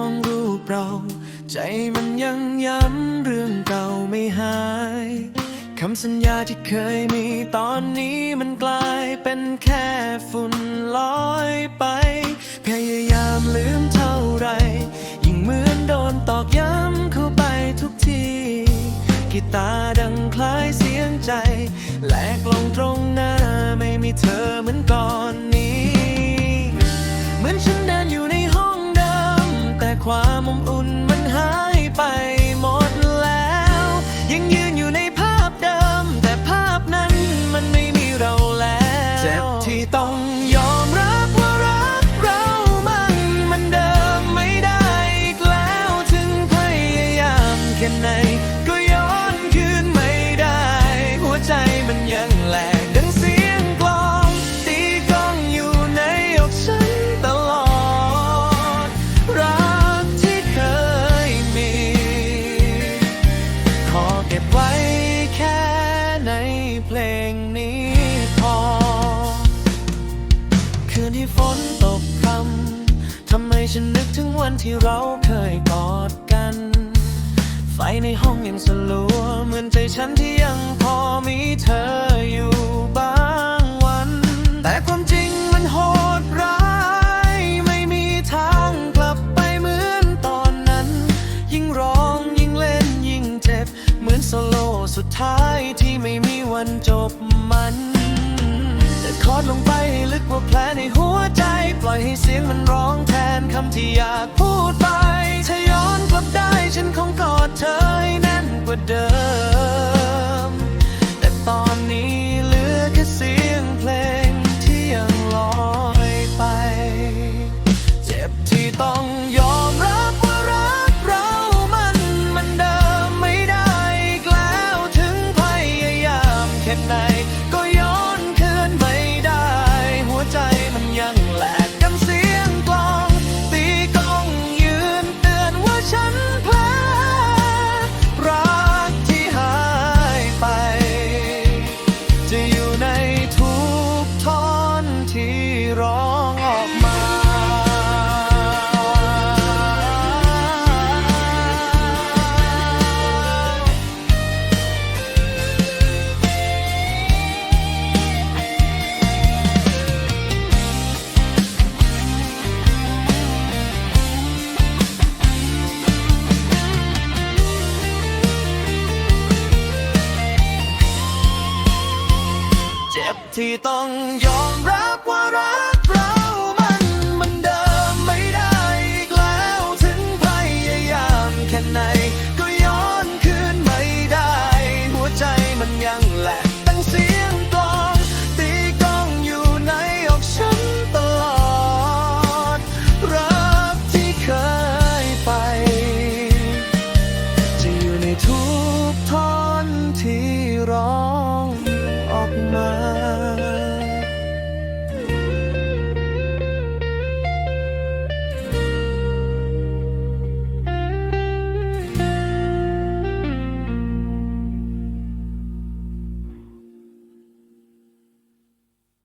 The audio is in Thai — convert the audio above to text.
มองรูปเรา ใจมันยังย้ำเรื่องเก่าไม่หายคำสัญญาที่เคยมีตอนนี้มันกลายเป็นแค่ฝุ่นลอยไป พยายามลืมเท่าไร ยิ่งเหมือนโดนตอกย้ำเข้าไปทุกทีกีตาร์ดังคล้ายเสียงใจแหลกลงตรงหน้าไม่มีเธอเหมือน เจ็บที่ต้ นที่ฝนตกพรำทำไมฉันนึกถึงวันที่เราเคยกอดกัน ไฟในห้องยังสลัว เหมือนใจฉันที่ยังพอมีเธออยู่บางวัน แต่ความจริงมันโหดร้าย ไม่มีทางกลับไปเหมือนตอนนั้น ยิ่งร้องยิ่งเล่นยิ่งเจ็บ เหมือนโซโลสุดท้ายที่ไม่มีวันจบมัน แต่คอดลงไปให้ลึกกว่าแผลในหัวใจ ปล่อยให้เสียงมันร้องแทนคำที่อยากพูดไป ถ้าย้อนกลับได้ฉันคงกอดเธอให้แน่นกว่าเดิม แต่ตอนนี้เหลือแค่เสียงเพลงที่ยังลอยไป เจ็บที่ต้องย เจ็บที่ต้องยอมรับว่ารัก